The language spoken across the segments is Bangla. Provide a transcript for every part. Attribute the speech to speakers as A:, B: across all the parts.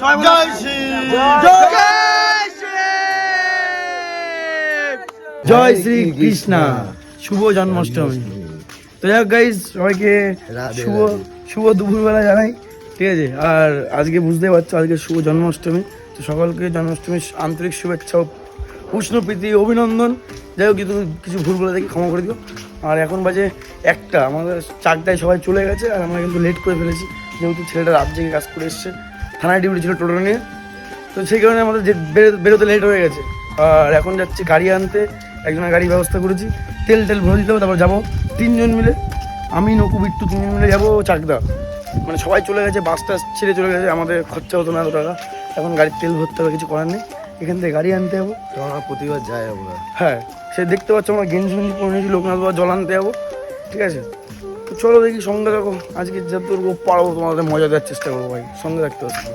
A: জয় শ্রী
B: জয় শ্রী কৃষ্ণা। শুভ জন্মাষ্টমী। তো যাই গাইজ সবাইকে শুভ। শুভ দুপুরবেলা জানাই। ঠিক আছে? আর আজকে বুঝতে পারছ আজকে শুভ জন্মাষ্টমী। তো সকলকে জন্মাষ্টমীর আন্তরিক শুভেচ্ছা ও উষ্ণ প্রীতি অভিনন্দন। যাই হোক কিছু কিছু ভুল বলে দেখি ক্ষমা করে দিও। আর এখন বাজে একটা। আমাদের চারটায় সবাই চলে গেছে আর আমরা কিন্তু লেট করে ফেলেছি। যেহেতু ছেলেটা রাত জেগে কাজ করে এসছে থানায় ডিউটি ছিল টোটো নিয়ে। তো সেই কারণে আমাদের যে বেরো- বেরোতে লেট হয়ে গেছে। আর এখন যাচ্ছি গাড়ি আনতে একজনের গাড়ির ব্যবস্থা করেছি। তেল টেল ভরে দিতে হবে তারপর যাব তিনজন মিলে। আমি নকু বিট্টু তিনজন মিলে যাব চাকদা। মানে সবাই চলে গেছে বাসটা ছেড়ে চলে গেছে আমাদের খরচা হতো না এত টাকা। এখন গাড়ির তেল ভরতে হবে কিছু করার নেই। এখান থেকে গাড়ি আনতে যাব।
A: আমরা প্রতিবার যাই আমরা।
B: হ্যাঁ সে দেখতে পাচ্ছ আমরা গেঞ্জি ফেঞ্জি পরে নিয়েছি লোকনাথ বাবা জল আনতে যাব। ঠিক আছে? চলো দেখি সঙ্গে রাখো আজকে যে যতটুকু পারব তোমাদের মজা দেওয়ার চেষ্টা করব ভাই। সঙ্গে রাখতে হচ্ছে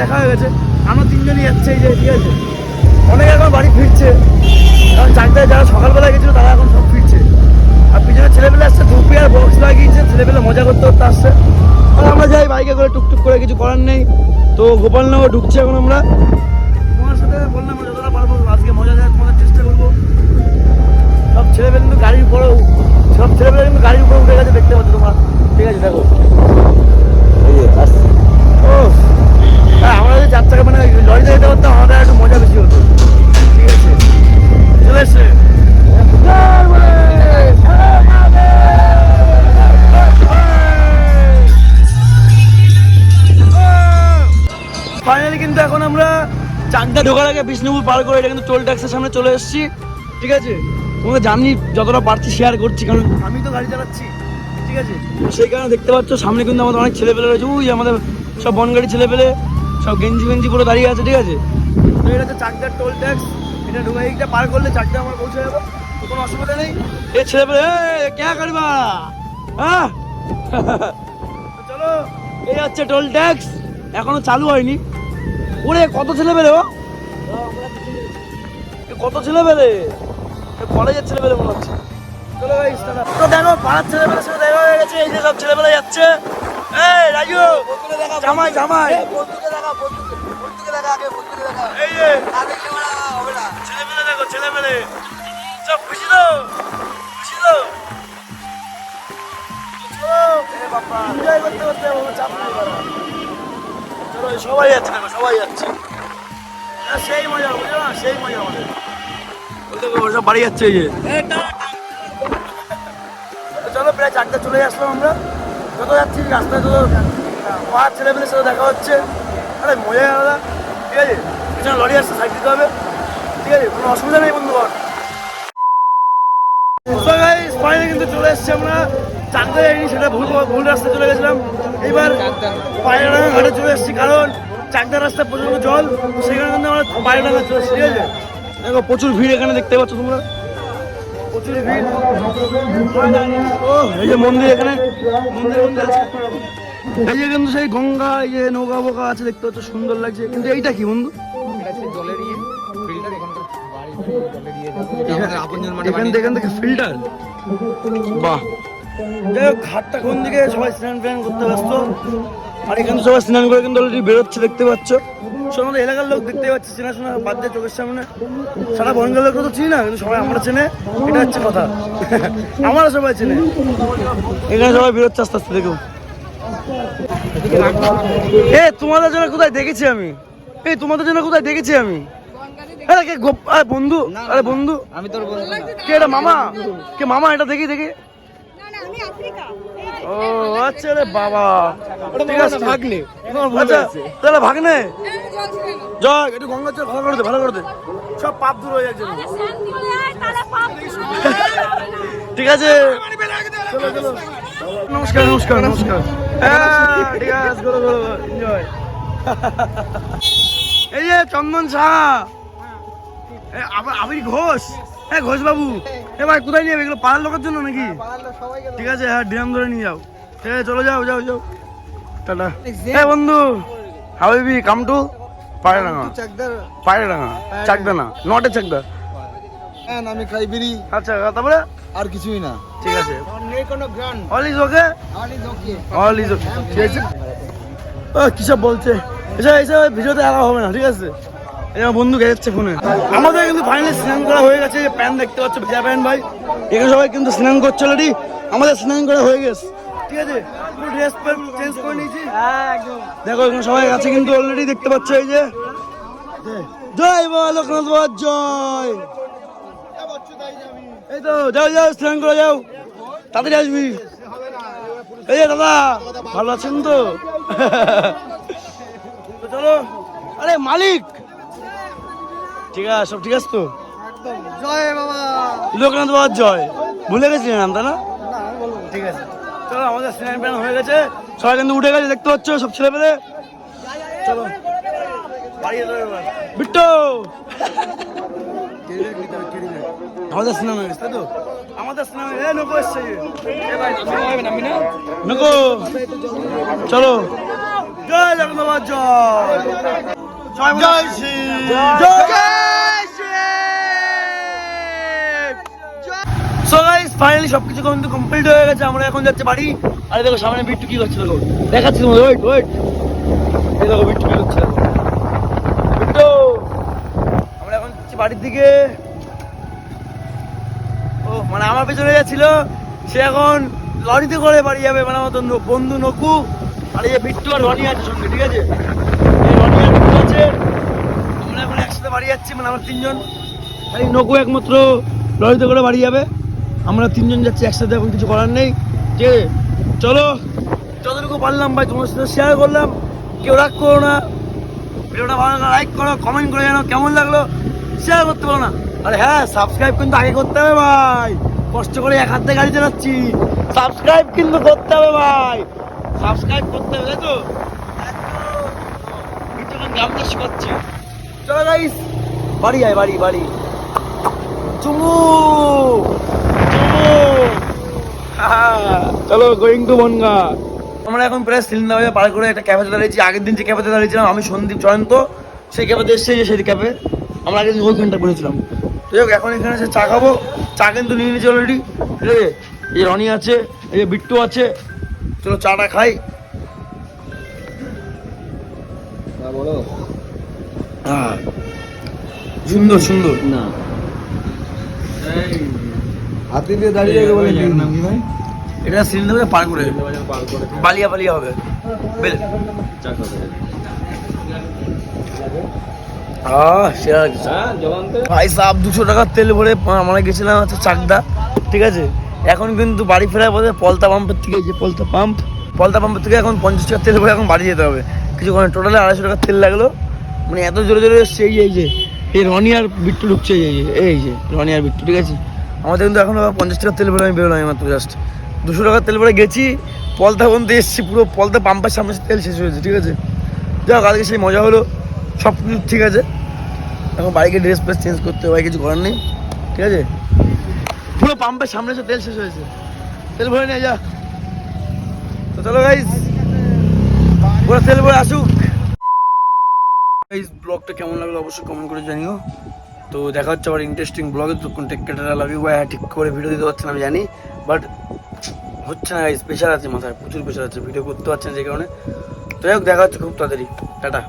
B: দেখা হয়ে গেছে। আমরা তিনজনই যাচ্ছে এই যে, ঠিক আছে? অনেকে এখন বাড়ি ফিরছে। কারণ চারটায় যারা সকালবেলা গেছিল, তারা এখন সব ফিরছে। আর পিছনে ছেলেপেলে আসছে, ধুপি আর বক্স লাগিয়েছে, ছেলেপেলে মজা করতে করতে আসছে। আর আমরা যাই বাইকে করে, টুকটুক করে, কিছু করার নেই। তো গোপালনগর ঢুকছে এখন আমরা। তোমার সাথে বললাম, যতটা পারব, আজকে মজা দেওয়ার তোমাদের চেষ্টা করব। সব ছেলেপেলে কিন্তু গাড়ির উপরে সব ছেলেপেলে কিন্তু গাড়ির উপরে উঠে গেছে দেখতে পাচ্ছ তোমরা। ঠিক আছে, দেখো। আমরা চাকদা ঢোকার আগে বিষ্ণুপুর পার করে এটা কিন্তু টোল ট্যাক্সের সামনে চলে এসেছি। ঠিক আছে? তোমাকে জানি যতটা পারছি শেয়ার করছি, কারণ আমি তো গাড়ি চালাচ্ছি। ঠিক আছে? সেই কারণে দেখতে পাচ্ছ, সামনে কিন্তু আমাদের অনেক ছেলেপেলে রয়েছে। ওই আমাদের সব বনগাড়ি ছেলেপেলে, সব গেঞ্জি ফেঞ্জি পুরো দাঁড়িয়ে আছে, ঠিক আছে? তো এটা হচ্ছে চাকদার টোল ট্যাক্স। এটা ঢোকা এইটা পার করলে চাকদা আমার পৌঁছে যাব। কোনো অসুবিধা নেই। এ ছেলেপেলে, এ, কে করবা হ্যাঁ? চলো, এই হচ্ছে টোল ট্যাক্স। এখনও চালু হয়নি। ওরে কত ছেলে পেলে ও কত ছেলে পেলে কলেজের ছেলে পেলে মনে হচ্ছে। তো দেখো পাড়ার ছেলে পেলে সাথে দেখা হয়ে গেছে এই যে সব ছেলে পেলে যাচ্ছে। এই রাজু! জামাই জামাই। এই যে। ছেলে পেলে দেখো ছেলে পেলে সব খুশি তো? খুশি তো? এনজয় করতে করতে চাপ নেই বাড়া। সবাই যাচ্ছে দেখো সবাই যাচ্ছে। আহ, সেই মজা বুঝলো সেই মজা আমাদের। ওই সব বাড়ি যাচ্ছে এই চলো প্রায় চারটা চলে আসলাম আমরা। যত যাচ্ছি রাস্তায় যত পাহাড় ছেলেমেয়েদের সাথে দেখা হচ্ছে। আরে মজা আলাদা। ঠিক আছে? পিছনে লরি আসছে সাইড দিতে হবে। ঠিক আছে? কোনো অসুবিধা নেই বন্ধুগণ। finally কিন্তু চলে এসেছি আমরা। চাকদা যাইনি সেটা ভুল ভুল রাস্তায় চলে গেছিলাম। এইবার পায়রাডাঙ্গা ঘাটে চলে এসেছি কারণ চাকদা রাস্তায় প্রচণ্ড জল সেখানে কিন্তু আমরা পায়রাডাঙ্গা চলে এসেছি ঠিক আছে? দেখো প্রচুর ভিড় এখানে দেখতে পাচ্ছ তোমরা। প্রচুর ভিড়। ও এই যে মন্দির এখানে। মন্দির মন্দির আছে। এই যে কিন্তু সেই গঙ্গা এই যে নৌকা বোকা আছে দেখতে পাচ্ছ সুন্দর লাগছে। কিন্তু এইটা কি বন্ধু? এখান থেকে ফিল্টার? বাহ। যাই হোক ঘাটটা কোন দিকে? সবাই স্নান ফ্যান করতে ব্যস্ত। আর এখানে সবাই স্নান করে কিন্তু অলরেডি বেরোচ্ছে দেখতে পাচ্ছ। সব এলাকার লোক দেখতে পাচ্ছি চেনা শোনা বাদ দিয়ে চোখের সামনে। সারা বনগার লোক তো চিনি না কিন্তু সবাই আমরা চেনে এটা হচ্ছে কথা। আমরা সবাই চেনে। এখানে সবাই বেরোচ্ছে আস্তে আস্তে দেখো এ তোমাদের জন্য কোথায় দেখেছি আমি? এই তোমাদের জন্য কোথায় দেখেছি আমি? আরে কে গোপ- আরে বন্ধু আরে বন্ধু।
A: আমি তোর বন্ধু
B: কে এটা মামা? কে মামা এটা দেখি দেখি। ও আচ্ছা রে বাবা। ঠিক আছে। ভাগ্নে। আচ্ছা তাহলে ভাগ্নে? জয় একটু গঙ্গা ভালো করে দে ভালো করে দে। সব পাপ দূর হয়ে যাচ্ছে। ঠিক আছে। নমস্কার নমস্কার নমস্কার। হ্যাঁ ঠিক আছে এনজয় এই যে চন্দন সাহা আবার আবির ঘোষ? হ্যাঁ ঘোষ বাবু এ ভাই কোথায় নিয়ে যাবে? এগুলো পাড়ার লোকের জন্য নাকি? ঠিক আছে হ্যাঁ ড্রাম ধরে নিয়ে যাও। ঠিক আছে চলো যাও যাও যাও। টাটা। হ্যাঁ বন্ধু হাবিবি কাম টু পায়রাডাঙ্গা। পায়রাডাঙ্গা চাকদা না নটে চাকদা।
A: হ্যাঁ আমি খাই বিড়ি।
B: আচ্ছা তারপরে?
A: আর কিছুই না।
B: ঠিক আছে। All is okay
A: okay
B: all is okay ঠিক আছে। ও কিসব বলছে? এসব এসব ভিডিওতে আলাদা হবে না ঠিক আছে? আমার বন্ধু গেছে ফোনে। আমাদের কিন্তু ফাইনালি স্নান করা হয়ে গেছে প্যান দেখতে পাচ্ছ, ভেজা প্যান ভাই। এখানে সবাই কিন্তু স্নান করছে অলরেডি আমাদের স্নান করা হয়ে গেছে। ঠিক আছে? পুরো ড্রেস চেঞ্জ করে নিয়েছি। দেখো, এখানে সবাই আছে কিন্তু অলরেডি দেখতে পাচ্ছ, এই যে। জয় বাবা লোকনাথ বাবা জয়। এই তো, যাও যাও, স্নান করে যাও। তাড়াতাড়ি আসবি। এই যে দাদা, ভালো আছেন তো চলো। আরে মালিক! ঠিক আছে সব ঠিক আছে তো?
A: জয় বাবা।
B: লোকনাথ বাবার জয়। ভুলে গেছিলেন তাই না? ঠিক আছে। চলো আমাদের স্নান প্যান হয়ে গেছে। সবাই কিন্তু উঠে গেছে দেখতে পাচ্ছ সব ছেলে পেলে চলো। বিট্টু! আমাদের স্নান হয়ে গেছে তাই তো? আমাদের গেছে। নৌকো এসছে। নৌকো। চলো। জয় জগন্নাথ জয়।
A: জয়
B: জয় শ্রী সো গাইস ফাইনালি সবকিছু কিন্তু কমপ্লিট হয়ে গেছে, আমরা এখন যাচ্ছি বাড়ি। আরে দেখো, সামনে বিট্টু কি করছে দেখো। দেখাচ্ছি তোমাদের ওয়েট ওয়েট এই দেখো বিট্টু কি করছে। বিট্টু, আমরা এখন যাচ্ছি বাড়ির দিকে। ও মানে আমার পেছনে যাচ্ছিল সে এখন লরিতে করে বাড়ি যাবে মানে আমার বন্ধু নকু আর এই বিট্টু আর রনি আছে সঙ্গে, ঠিক আছে? রনি আর বিট্টু আছে। আমরা এখন একসাথে বাড়ি যাচ্ছি মানে আমরা তিনজন। খালি নকু একমাত্র লরিতে করে বাড়ি যাবে। আমরা তিনজন যাচ্ছি একসাথে, এখন কিছু করার নেই। আছে চলো। যতটুকু পারলাম ভাই তোমার সাথে শেয়ার করলাম। কেউ রাগ করো না। ভিডিওটা ভালো লাগলে লাইক করো কমেন্ট করে জানো কেমন লাগল। শেয়ার করতে পারো না। আরে হ্যাঁ সাবস্ক্রাইব কিন্তু আগে করতে হবে ভাই। কষ্ট করে এক হাতে গাড়ি চালাচ্ছি। সাবস্ক্রাইব কিন্তু করতে হবে ভাই। সাবস্ক্রাইব করতে হবে তো? গ্রাম করছি। চলো গাইস বাড়ি আয়, বাড়ি বাড়ি। চুমু! চলো গোয়িং টু বনগা। আমরা এখন প্রায় সিলিন্ডার বাজার পার করে একটা ক্যাফেতে দাঁড়িয়েছি। আগের দিন যে ক্যাফেতে দাঁড়িয়েছিলাম আমি সন্দীপ জয়ন্ত সেই ক্যাফেতে এসেছে যে সেই ক্যাফে আমরা আগের দিন ওইখানটা করেছিলাম। তো যাই হোক এখন এখানে এসে চা খাব। চা কিন্তু নিয়ে নিয়েছি অলরেডি ঠিক আছে? এই যে রনি আছে এই যে বিট্টু আছে। চলো চাটা খাই।
A: বলো।
B: হ্যাঁ। সুন্দর সুন্দর।
A: না। হাতি দিয়ে দাঁড়িয়ে গেলে বলে নাম কি ভাই?
B: এটা সিলিন্ডার পার করে। বালিয়া বালিয়া হবে। বেল। লাগছে। ভাই সাহেব দুশো টাকার তেল ভরে আমরা গেছিলাম হচ্ছে চাকদা ঠিক আছে? এখন কিন্তু বাড়ি ফেরার পথে পলতা পাম্পের থেকে যে পলতা পাম্প পলতা পাম্পের থেকে এখন পঞ্চাশ টাকার তেল ভরে এখন বাড়ি যেতে হবে। কিছুক্ষণ টোটালে আড়াইশো টাকার তেল লাগল। মানে এত জোরে জোরে এসছে এই যে এই যে এই রনি আর বিট্টু ঢুকছে এই যে এই যে রনি আর বিট্টু ঠিক আছে? আমাদের কিন্তু এখন পঞ্চাশ টাকার তেল ভরে আমি বেরোলাম মাত্র জাস্ট দুশো টাকার তেল ভরে গেছি, পলতা পর্যন্ত এসেছি, পুরো পলতা পাম্পের সামনে তেল শেষ হয়েছে ঠিক আছে? যাক, আজকে সেই মজা হলো, সব কিছু ঠিক আছে। এখন বাইকে ড্রেস ফ্রেস চেঞ্জ করতে হবে কিছু করার নেই, ঠিক আছে? পুরো পাম্পের সামনে এসে তেল শেষ হয়েছে তেল ভরে নিয়ে যা। তো চলো গাইস পুরো তেল ভরে আসুক। ব্লগটা কেমন লাগল অবশ্যই কমেন্ট করে জানিও। তো দেখা হচ্ছে আবার ইন্টারেস্টিং ব্লগে তো টেক কেটার লাভ ইউ ভাই ঠিক করে ভিডিও দিতে পারছে না আমি জানি। বাট হচ্ছে না স্পেশাল আছে মাথায়, প্রচুর প্রেশার আছে ভিডিও করতে পারছে না যে কারণে। তো যাই হোক, দেখা হচ্ছে খুব তাড়াতাড়ি। টাটা।